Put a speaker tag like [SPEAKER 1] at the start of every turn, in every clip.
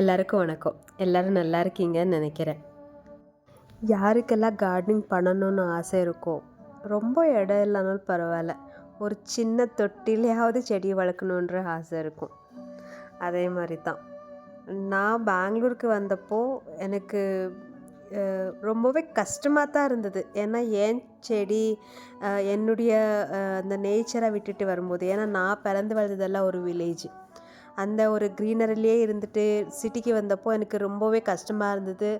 [SPEAKER 1] எல்லாருக்கும் வணக்கம். எல்லாரும் நல்லா இருக்கீங்கன்னு நினைக்கிறேன். யாருக்கெல்லாம் கார்டனிங் பண்ணணும்னு ஆசை இருக்கோ ரொம்ப இடம் இல்லைனாலும் பரவாயில்ல. ஒரு சின்ன தொட்டிலையாவது செடி வளர்க்கணுன்ற ஆசை இருக்கும். அதே மாதிரி தான் நான் பெங்களூருக்கு வந்தப்போ எனக்கு ரொம்பவே கஷ்டமாக தான் இருந்தது. ஏன்னா ஏன் செடி என்னுடைய அந்த நேச்சரை விட்டுட்டு வரும்போது ஏன்னா நான் பிறந்து வளர்ந்ததெல்லாம் ஒரு வில்லேஜ் அந்த ஒரு க்ரீனரிலே இருந்துட்டு சிட்டிக்கு வந்தப்போ எனக்கு ரொம்பவே கஷ்டமாக இருந்தது.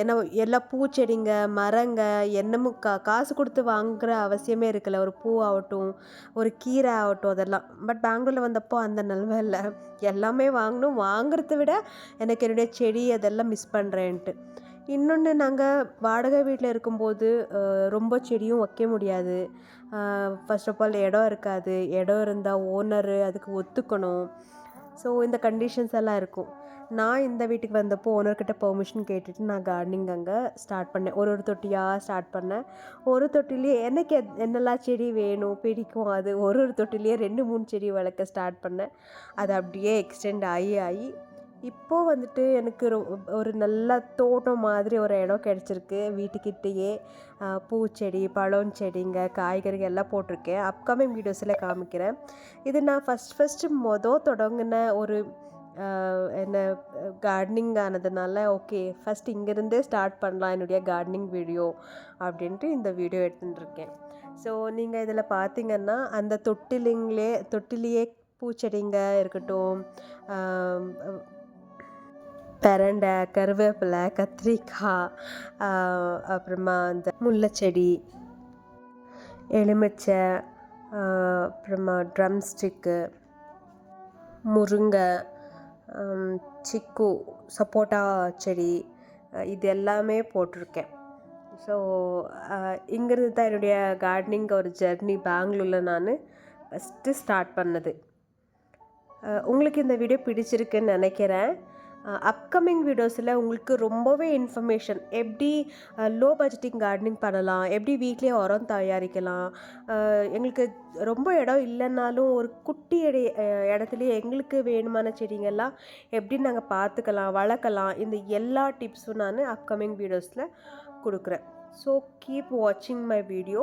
[SPEAKER 1] ஏன்னா எல்லா பூச்செடிங்க மரங்க என்னமும் கா காசு கொடுத்து வாங்குற அவசியமே இருக்கலை ஒரு பூ ஆகட்டும் ஒரு கீரை ஆகட்டும் அதெல்லாம். பட் பெங்களூரில் வந்தப்போ அந்த நிலமை இல்லை. எல்லாமே வாங்கணும். வாங்குறத விட எனக்கு என்னுடைய செடி அதெல்லாம் மிஸ் பண்ணுறேன்ட்டு இன்னொன்று நாங்கள் வாடகை வீட்டில் இருக்கும்போது ரொம்ப செடியும் வைக்க முடியாது. ஃபர்ஸ்ட் ஆஃப் ஆல் இடம் இருக்காது. இடம் இருந்தால் ஓனரு அதுக்கு ஒத்துக்கணும். ஸோ இந்த கண்டிஷன்ஸ் எல்லாம் இருக்கும். நான் இந்த வீட்டுக்கு வந்தப்போ ஓனர்கிட்ட பெர்மிஷன் கேட்டுட்டு நான் கார்டனிங் அங்கே ஸ்டார்ட் பண்ணேன். ஒரு ஒரு தொட்டியாக ஸ்டார்ட் பண்ணேன். ஒரு தொட்டிலேயே எனக்கு எத்- என்னெல்லாம் செடி வேணும் பிடிக்கும் அது ஒரு ஒரு தொட்டிலேயே ரெண்டு மூணு செடி வளர்க்க ஸ்டார்ட் பண்ணேன். அது அப்படியே எக்ஸ்டெண்ட் ஆகி ஆகி இப்போது வந்துட்டு எனக்கு ரொ ஒரு நல்ல தோட்டம் மாதிரி ஒரு இடம் கிடச்சிருக்கு. வீட்டுக்கிட்டேயே பூச்செடி பழம் செடிங்க காய்கறிகள் எல்லாம் போட்டிருக்கேன். அப்கமிங் வீடியோஸில் காமிக்கிறேன். இது நான் ஃபஸ்ட் ஃபஸ்ட்டு மொதல் தொடங்கின ஒரு என்ன கார்டனிங் ஆனதுனால ஓகே ஃபஸ்ட் இங்கேருந்தே ஸ்டார்ட் பண்ணலாம் என்னுடைய கார்டனிங் வீடியோ அப்படின்ட்டு இந்த வீடியோ எடுத்துட்டுருக்கேன். ஸோ நீங்கள் இதில் பார்த்தீங்கன்னா அந்த தொட்டிலிங்களே தொட்டிலேயே பூச்செடிங்க இருக்கட்டும் பெரண்டை கருவேப்பிலை கத்திரிக்காய் அப்புறமா அந்த முல்லைச்செடி எலுமிச்சை அப்புறமா ட்ரம் ஸ்டிக்கு முருங்கை சிக்கு சப்போட்டா செடி இது எல்லாமே போட்டிருக்கேன். ஸோ இங்கேருந்து தான் என்னுடைய கார்டனிங் ஒரு ஜெர்னி பெங்களூரில் நான் ஃபஸ்ட்டு ஸ்டார்ட் பண்ணது. உங்களுக்கு இந்த வீடியோ பிடிச்சிருக்குன்னு நினைக்கிறேன். அப்கமிங் வீடியோஸில் உங்களுக்கு ரொம்பவே இன்ஃபர்மேஷன் எப்படி லோ பட்ஜெட்டிங் கார்டனிங் பண்ணலாம் எப்படி வீட்லேயே உரம் தயாரிக்கலாம் எங்களுக்கு ரொம்ப இடம் இல்லைன்னாலும் ஒரு குட்டி இடை இடத்துலையே எங்களுக்கு வேணுமான செடிங்கள்லாம் எப்படி நாங்கள் பார்த்துக்கலாம் வளர்க்கலாம் இந்த எல்லா டிப்ஸும் நான் அப்கமிங் வீடியோஸில் கொடுக்குறேன். ஸோ கீப் வாட்சிங் மை வீடியோ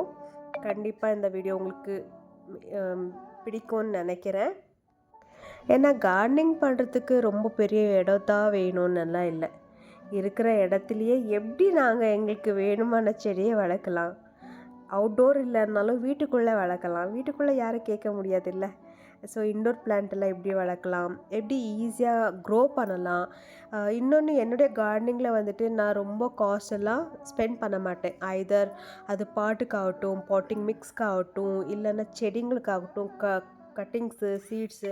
[SPEAKER 1] கண்டிப்பாக இந்த வீடியோ உங்களுக்கு பிடிக்கும்னு நினைக்கிறேன். ஏன்னா கார்டனிங் பண்ணுறதுக்கு ரொம்ப பெரிய இடம் தான் வேணும்னு எல்லாம் இல்லை. இருக்கிற இடத்துலையே எப்படி நாங்கள் எங்களுக்கு வேணுமான செடியை வளர்க்கலாம்? அவுட்டோர் இல்லைன்னாலும் வீட்டுக்குள்ளே வளர்க்கலாம். வீட்டுக்குள்ளே யாரும் கேட்க முடியாதுல்ல. ஸோ இன்டோர் பிளான்ட்டெல்லாம் எப்படி வளர்க்கலாம்? எப்படி ஈஸியாக க்ரோ பண்ணலாம்? இன்னொன்று என்னுடைய கார்டனிங்கில் வந்துட்டு நான் ரொம்ப காஸ்ட் எல்லாம் ஸ்பெண்ட் பண்ண மாட்டேன். ஐதர் அது பாட்டுக்காகட்டும் பாட்டிங் மிக்ஸ்க்காகட்டும் இல்லைன்னா செடிங்களுக்காகட்டும் க கட்டிங்ஸு சீட்ஸு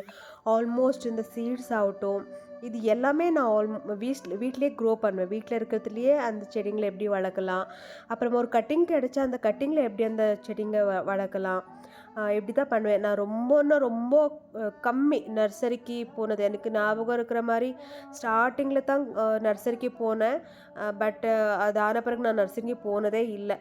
[SPEAKER 1] ஆல்மோஸ்ட் இந்த சீட்ஸ் ஆகட்டும் இது எல்லாமே நான் ஆல் வீட்டில் வீட்லேயே க்ரோ பண்ணுவேன். வீட்டில் இருக்கிறதுலையே அந்த செடிங்களை எப்படி வளர்க்கலாம் அப்புறமா ஒரு கட்டிங் கிடச்சா அந்த கட்டிங்கில் எப்படி அந்த செடிங்க வ வளர்க்கலாம் எப்படி இப்படி தான் பண்ணுவேன். நான் ரொம்பன்னா ரொம்ப கம்மி நர்சரிக்கு போனது. எனக்கு ஞாபகம் இருக்கிற மாதிரி ஸ்டார்டிங்கில் தான் நர்சரிக்கு போனேன். பட் அது ஆன பிறகு நான் நர்சரிக்கு போனதே இல்லை.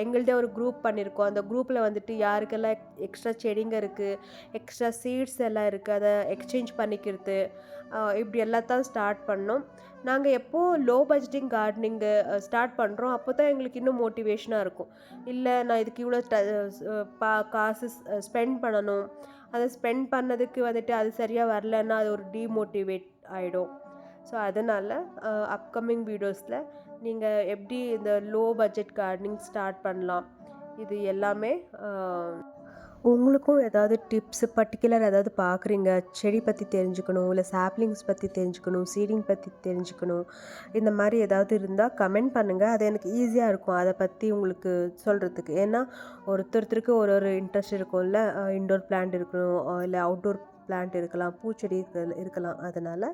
[SPEAKER 1] எங்கள்கிட்ட ஒரு குரூப் பண்ணியிருக்கோம் அந்த குரூப்பில் வந்துட்டு யாருக்கெல்லாம் எக்ஸ்ட்ரா செடிங்க இருக்குது எக்ஸ்ட்ரா சீட்ஸ் எல்லாம் இருக்குது அதை எக்ஸ்சேஞ்ச் பண்ணிக்கிறது இப்படி எல்லாத்தான் ஸ்டார்ட் பண்ணோம். நாங்கள் எப்போது லோ பட்ஜெட்டிங் கார்டனிங்கு ஸ்டார்ட் பண்ணுறோம் அப்போ தான் எங்களுக்கு இன்னும் மோட்டிவேஷனாக இருக்கும். இல்லை நான் இதுக்கு இவ்வளோ பா காசு ஸ்பெண்ட் பண்ணணும். அதை ஸ்பெண்ட் பண்ணதுக்கு வந்துட்டு அது சரியாக வரலன்னா அது ஒரு டீமோட்டிவேட் ஆகிடும் ஸோ அதனால் அப்கமிங் வீடியோஸில் நீங்கள் எப்படி இந்த லோ பட்ஜெட் கார்டனிங் ஸ்டார்ட் பண்ணலாம்? இது எல்லாமே உங்களுக்கும் ஏதாவது டிப்ஸ் பர்டிகுலர் ஏதாவது பார்க்குறீங்க செடி பற்றி தெரிஞ்சுக்கணும் இல்லை சாப்லிங்ஸ் பற்றி தெரிஞ்சுக்கணும் சீடிங் பற்றி தெரிஞ்சுக்கணும் இந்த மாதிரி ஏதாவது இருந்தால் கமெண்ட் பண்ணுங்கள் அது எனக்கு ஈஸியாக இருக்கும். அதை பற்றி உங்களுக்கு சொல்கிறதுக்கு ஏன்னா ஒருத்தருத்தருக்கு ஒரு ஒரு இன்ட்ரெஸ்ட் இருக்கும்ல. இன்டோர் பிளான்ட் இருக்கணும் இல்லை அவுட்டோர் பிளான்ட் இருக்கலாம் பூச்செடி இருக்க- இருக்கலாம். அதனால்